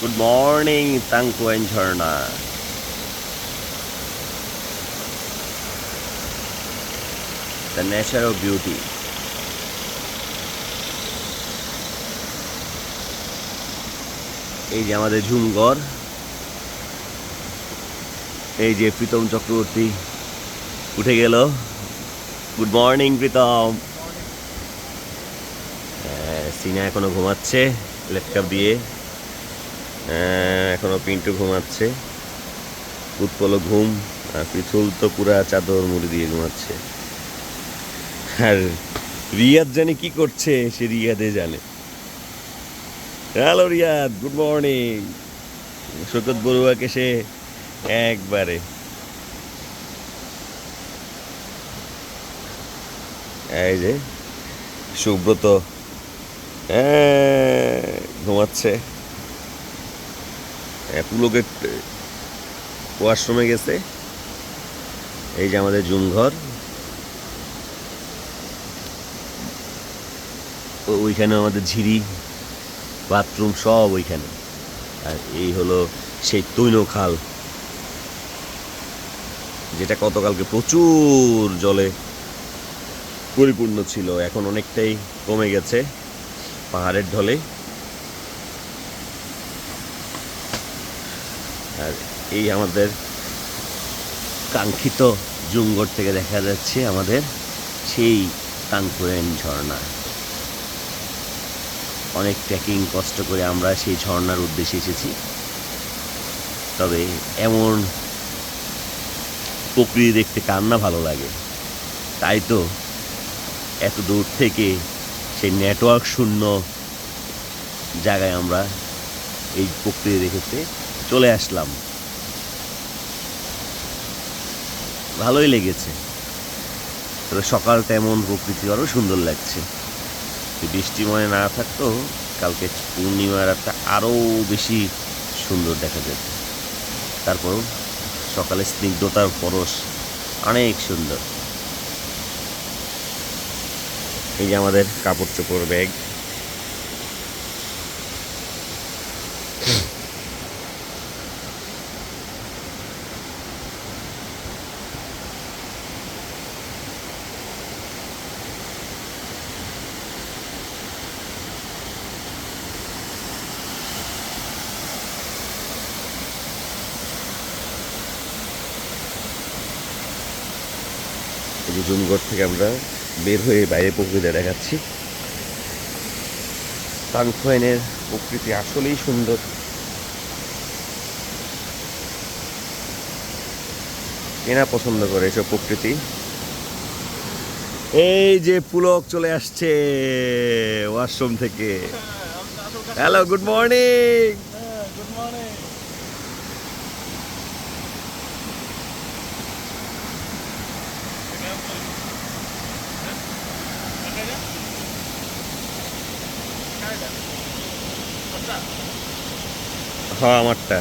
Good morning, Tangkuan Jharna The nature of beauty. এই যে আমাদের ঝুমঘর এই যে প্রীতম চক্রবর্তী উঠে গেল। Good morning Pritam. আহ, সিনা এখনও ঘুমাচ্ছে ল্যাপটপ দিয়ে। আহ, এখনও পিন্টু ঘুমাচ্ছে। উৎপল ঘুম আর পৃথুল তো পুরা চাদর মুড়ি দিয়ে ঘুমাচ্ছে। আর রিয়াদ জানে কি করছে সে রিয়াদে জানে। Hello Riyad good morning. Shaukat বড়ুয়াকে সে একবারে। এই যে সুব্রত হ্যাঁ, ঘুমাচ্ছে। হ্যাঁ, পুলকে ওয়াশরুমে গেছে। এই যে আমাদের জুম ঘর। ওইখানে আমাদের ঝিরি বাথরুম সব ওইখানে। আর এই হলো সেই তৈন খাল যেটা গতকালকে প্রচুর জলে পরিপূর্ণ ছিল এখন অনেকটাই কমে গেছে পাহাড়ের ঢলে। আর এই আমাদের কাঙ্ক্ষিত জুঙ্গর থেকে দেখা যাচ্ছে আমাদের সেই তাংকুরেন ঝর্ণা। অনেক ট্রেকিং কষ্ট করে আমরা সেই ঝর্ণার উদ্দেশ্যে এসেছি। তবে এমন প্রকৃতি দেখতে কার না ভালো লাগে। তাই তো এত দূর থেকে সেই নেটওয়ার্ক শূন্য জায়গায় আমরা এই প্রকৃতি দেখতে চলে আসলাম। ভালোই লেগেছে। তবে সকালটা এমন প্রকৃতি আরও সুন্দর লাগছে। যদি বৃষ্টি মনে না থাকতো কালকে পূর্ণিমার রাতটা আরও বেশি সুন্দর দেখা যেত তারপর সকালে স্নিগ্ধতার পরশ অনেক সুন্দর। এই যে আমাদের কাপড় চোপড় ব্যাগ। যে থেকে আমরা বের হয়ে বাইরে প্রকৃতি দেখাচ্ছি। তাংখোয়েনের প্রকৃতি আসলেই সুন্দর। কেনা পছন্দ করে এসব প্রকৃতি। এই যে পুলক চলে আসছে ওয়াশরুম থেকে। Hello, good morning! হ্যাঁ আমারটা।